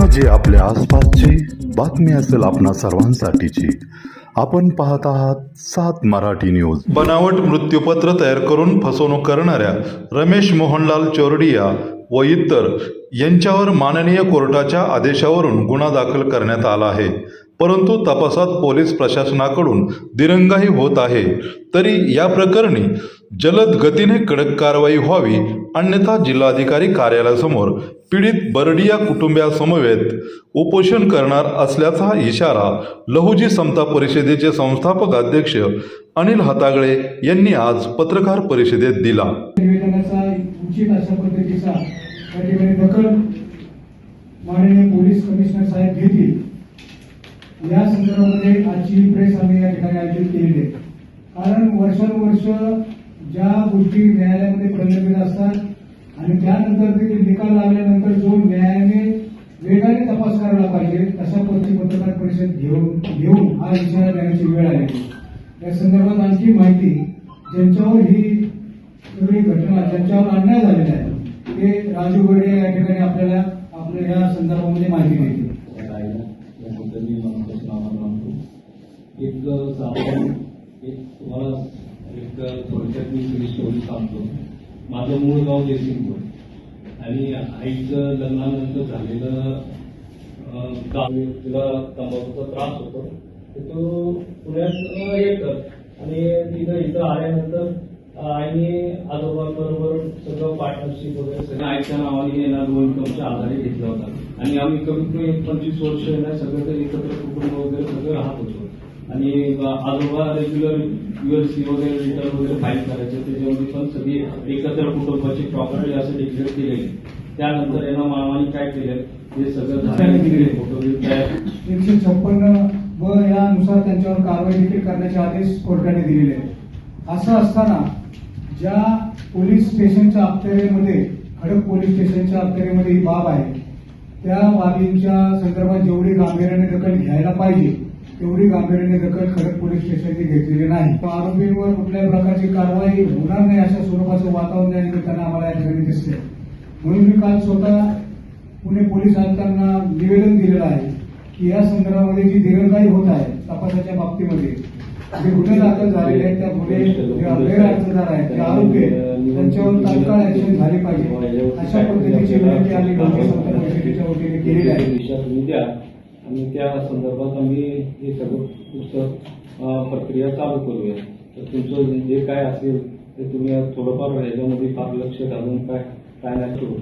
घटना आपल्या आसपासची बातमी असेल आपणा सर्वांसाठीची. आपण पाहत आहात सात मराठी न्यूज. बनावट मृत्यूपत्र तयार करून फसवणूक करणाऱ्या रमेश मोहनलाल चोरडिया व इतर यांच्यावर माननीय कोर्टाच्या आदेशावरून गुन्हा दाखल करण्यात आला आहे. परंतु तपासात पोलीस प्रशासनाकडून दिरंगाई होत आहे. तरी या प्रकरणी जलद गतीने कडक कारवाई व्हावी अन्यथा जिल्हाधिकारी कार्यालयासमोर पीडित बर्डिया कुटुंबियासमवेत उपोषण करणार असल्याचा इशारा लहुजी समता परिषदेचे संस्थापक अध्यक्ष अनिल हातागळे यांनी आज पत्रकार परिषदेत दिला. पोलीस कमिशनर साहेब घेतील. या संदर्भामध्ये आजची प्रेस आम्ही या ठिकाणी आयोजित केलेली आहे. कारण वर्षानुवर्ष ज्या गोष्टी न्यायालयामध्ये प्रलंबित असतात आणि त्यानंतर ते निकाल लागल्यानंतर जो न्यायालयाने वेगाने तपास करायला पाहिजे तशा पद्धती पत्रकार परिषद घेऊन घेऊन हा इशारा देण्याची वेळ आहे. या संदर्भात आणखी माहिती ज्यांच्यावर ही सगळी घटना ज्यांच्यावर अन्याय झालेला आहे ते राजू बर्डे या ठिकाणी आपल्याला आपल्या या संदर्भामध्ये माहिती देतील. एक साधारण एक तुम्हाला एक थोडक्यात मी सगळी स्टोरी सांगतो. माझं मूळ गाव जयसिंगपूर. आणि आईचं लग्नानंतर झालेलं गाव तिला तंबाखूचा त्रास होतो. तो पुण्यात अं, येतं. आणि तिथं इथं आल्यानंतर आईने आजोबांबरोबर सगळं पार्टनरशिप वगैरे सगळं आईच्या नावाने येणार दोन इन्कमच्या आधारे घेतला होता. आणि आम्ही कमीत कमी एक पंचवीस वर्ष येणार सगळं तर एकत्र कुटुंब वगैरे सगळं राहत होतो. आणि आजोबा रेग्युलर युएससी वगैरे रिटर्न वगैरे फाईल करायचे. त्याच्यामध्ये पण सगळी एकत्र कुटुंबाची प्रॉपर्टी असं डिक्लेअर केलेली. त्यानंतर यांना मामाने काय केलं? हे सगळं फोटो तयार एकशे छप्पन्न व यानुसार त्यांच्यावर कारवाई देखील करण्याचे आदेश कोर्टाने दिलेले आहेत. असं असताना ज्या पोलीस स्टेशनच्या अखत्यारीमध्ये खडक पोलीस स्टेशनच्या अखत्यारीमध्ये ही बाब आहे त्या बाबींच्या संदर्भात जेवढी गांभीर्याने दखल घ्यायला पाहिजे एवढी गांभीर्याने दखल खडक पोलीस स्टेशनने घेतलेली नाही. आरोपींवर कुठल्याही प्रकारची कारवाई होणार नाही अशा स्वरूपाचं वातावरण या निमित्तानं आम्हाला या ठिकाणी दिसते म्हणून मी काल स्वतः पुणे पोलीस आयुक्तांना निवेदन दिलेलं आहे की या संदर्भामध्ये जी दिरंगाई होत आहे तपासाच्या बाबतीमध्ये जे गुन्हे दाखल झालेले आहेत त्या गुन्हे जे गैर अर्जदार आहेत जे आरोपी आहेत त्यांच्यावर तात्काळ ऍक्शन झाली पाहिजे. अशा पद्धतीची विनंती आम्ही लोकसंख्या परिषदेच्या वतीने केलेली आहे. आणि त्या संदर्भात आम्ही हे सगळं पुस्तक प्रक्रिया चालू करूया. तर तुमचं जे काय असेल ते तुम्ही थोडंफार ह्याच्यामध्ये फार लक्ष घालून काय काय नाही करू